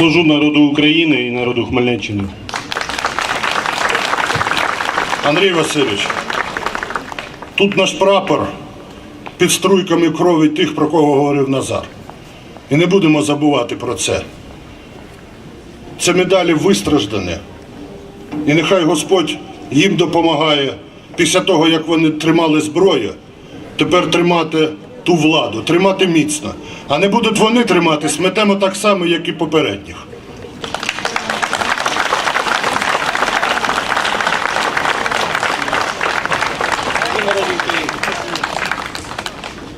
Служу народу України і народу Хмельниччини. Андрій Васильович, тут наш прапор під струйками крові тих, про кого говорив Назар. І не будемо забувати про це. Це медалі вистраждані. І нехай Господь їм допомагає після того, як вони тримали зброю, тепер тримати ту владу, тримати міцно. А не будуть вони тримати, сметемо так само, як і попередніх.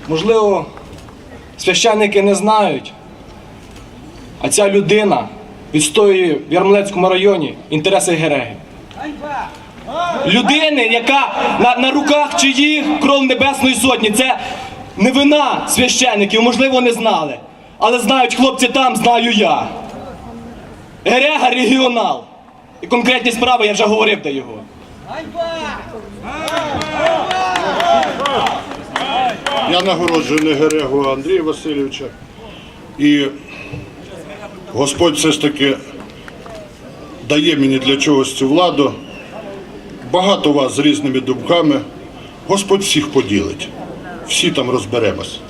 Можливо, священники не знають, а ця людина відстоює в Ярмолецькому районі інтереси Гереги. Людини, яка на, на руках чиїх кров Небесної Сотні. Це не вина священників, можливо, не знали. Але знають хлопці там, знаю я. Герега регіонал. І конкретні справи я вже говорив до його. Я нагороджую Негерегу Андрія Васильовича. І Господь все ж таки дає мені для чогось цю владу. Багато вас з різними думками. Господь всіх поділить. Всі там розберемось.